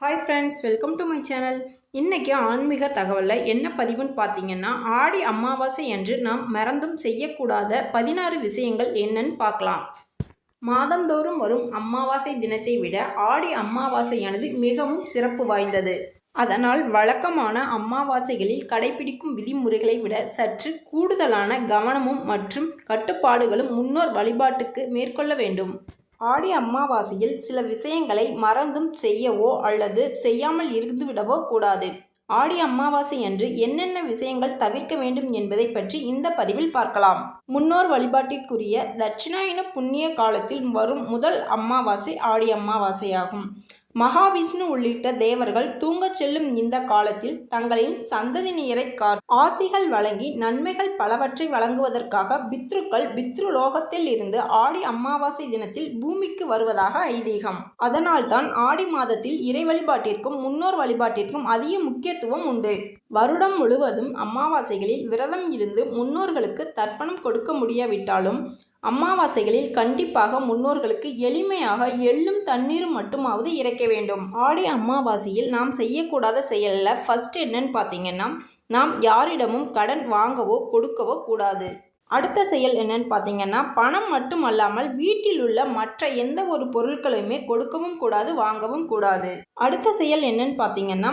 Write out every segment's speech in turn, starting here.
Hi friends welcome to my channel இன்றைக்கி ஆன்மீக தகவலில் என்ன பதிவுன்னு பார்த்தீங்கன்னா ஆடி அமாவாசை என்று நாம் மறந்தும் செய்யக்கூடாத பதினாறு விஷயங்கள் என்னன்னு பார்க்கலாம் மாதந்தோறும் வரும் அமாவாசை தினத்தை விட ஆடி அமாவாசையானது மிகவும் சிறப்பு வாய்ந்தது. அதனால் வழக்கமான அமாவாசைகளில் கடைபிடிக்கும் விதிமுறைகளை விட சற்று கூடுதலான கவனமும் மற்றும் கட்டுப்பாடுகளும் முன்னோர் வழிபாட்டுக்கு மேற்கொள்ள வேண்டும். ஆடி அமாவாசையில் சில விஷயங்களை மறந்தும் செய்யவோ அல்லது செய்யாமல் இருந்துவிடவோ கூடாது. ஆடி அமாவாசை அன்று என்னென்ன விஷயங்கள் தவிர்க்க வேண்டும் என்பதை பற்றி இந்த பதிவில் பார்க்கலாம். முன்னோர் வழிபாட்டிற்குரிய தட்சிணாயன புண்ணிய காலத்தில் வரும் முதல் அமாவாசை ஆடி அமாவாசையாகும். மகாவிஷ்ணு உள்ளிட்ட தேவர்கள் தூங்கச் செல்லும் இந்த காலத்தில் தங்களின் சந்ததியினரை கார் ஆசிகள் வழங்கி நன்மைகள் பலவற்றை வழங்குவதற்காக பித்ருக்கள் பித்ருலோகத்தில் இருந்து ஆடி அமாவாசை தினத்தில் பூமிக்கு வருவதாக ஐதீகம். அதனால்தான் ஆடி மாதத்தில் இறை வழிபாட்டிற்கும் முன்னோர் வழிபாட்டிற்கும் அதிக முக்கியத்துவம் உண்டு. வருடம் முழுவதும் அமாவாசைகளில் விரதம் இருந்து முன்னோர்களுக்கு தர்ப்பணம் கொடுக்க முடியாவிட்டாலும் அமாவாசைகளில் கண்டிப்பாக முன்னோர்களுக்கு எளிமையாக எள்ளும் தண்ணீரும் மட்டுமாவது இறைக்க வேண்டும். ஆடி அமாவாசையில் நாம் செய்யக்கூடாத செயலில் ஃபஸ்ட் என்னன்னு பார்த்தீங்கன்னா நாம் யாரிடமும் கடன் வாங்கவோ கொடுக்கவோ கூடாது. அடுத்த செயல் என்னன்னு பார்த்தீங்கன்னா பணம் மட்டும் அல்லாமல் வீட்டில் உள்ள மற்ற எந்த ஒரு பொருட்களையுமே கொடுக்கவும் கூடாது வாங்கவும் கூடாது. அடுத்த செயல் என்னன்னு பார்த்தீங்கன்னா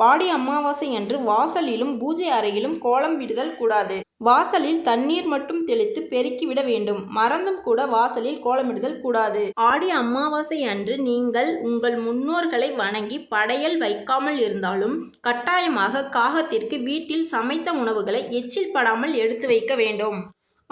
வாடி அமாவாசை அன்று வாசலிலும் பூஜை அறையிலும் கோலம் விடுதல் கூடாது. வாசலில் தண்ணீர் மட்டும் தெளித்து பெருக்கிவிட வேண்டும். மறந்தும் கூட வாசலில் கோலமிடுதல் கூடாது. ஆடி அமாவாசை அன்று நீங்கள் உங்கள் முன்னோர்களை வணங்கி படையல் வைக்காமல் இருந்தாலும் கட்டாயமாக காகத்திற்கு வீட்டில் சமைத்த உணவுகளை எச்சில் படாமல் எடுத்து வைக்க வேண்டும்.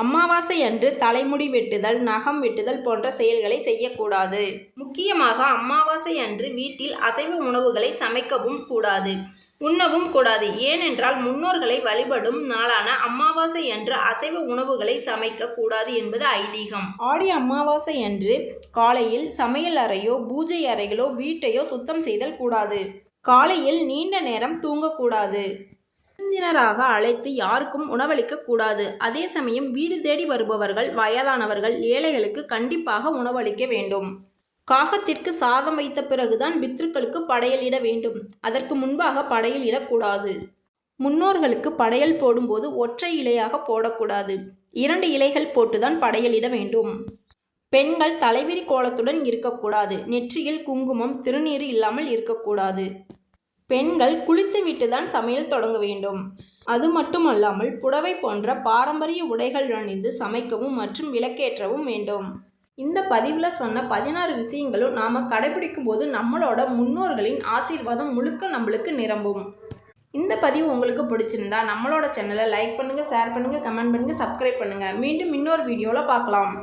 அமாவாசை அன்று தலைமுடி வெட்டுதல் நகம் வெட்டுதல் போன்ற செயல்களை செய்யக்கூடாது. முக்கியமாக அமாவாசை அன்று வீட்டில் அசைவ உணவுகளை சமைக்கவும் கூடாது. உண்ணவும் கூடாது. ஏனென்றால் முன்னோர்களை வழிபடும் நாளான அமாவாசை அன்று அசைவ உணவுகளை சமைக்க கூடாது என்பது ஐதீகம். ஆடி அமாவாசை அன்று காலையில் சமையல் அறையோ பூஜை அறைகளோ வீட்டையோ சுத்தம் செய்தல் கூடாது. காலையில் நீண்ட நேரம் தூங்கக்கூடாது. விருந்தினராக அழைத்து யாருக்கும் உணவளிக்க கூடாது. அதே சமயம் வீடு தேடி வருபவர்கள் வயதானவர்கள் ஏழைகளுக்கு கண்டிப்பாக உணவளிக்க வேண்டும். காகத்திற்கு சாதம் வைத்த பிறகுதான் பித்ருக்களுக்கு படையல் இட வேண்டும். அதற்கு முன்பாக படையல் இடக்கூடாது. முன்னோர்களுக்கு படையல் போடும்போது ஒற்றை இலையாக போடக்கூடாது. இரண்டு இலைகள் போட்டுதான் படையலிட வேண்டும். பெண்கள் தலைவிரி கோலத்துடன் இருக்கக்கூடாது. நெற்றியில் குங்குமம் திருநீறு இல்லாமல் இருக்கக்கூடாது. பெண்கள் குளித்துவிட்டு தான் சமையல் தொடங்க வேண்டும். அது மட்டுமல்லாமல் புடவை போன்ற பாரம்பரிய உடைகள் அணிந்து சமைக்கவும் மற்றும் விளக்கேற்றவும் வேண்டும். இந்த பதிவில் சொன்ன பதினாறு விஷயங்களும் நாம் கடைபிடிக்கும் போது நம்மளோட முன்னோர்களின் ஆசீர்வாதம் முழுக்க நம்மளுக்கு நிரம்பும். இந்த பதிவு உங்களுக்கு பிடிச்சிருந்தா நம்மளோட சேனலை லைக் பண்ணுங்கள் ஷேர் பண்ணுங்கள் கமெண்ட் பண்ணுங்கள் சப்ஸ்கிரைப் பண்ணுங்கள் மீண்டும் இன்னொரு வீடியோவில் பார்க்கலாம்.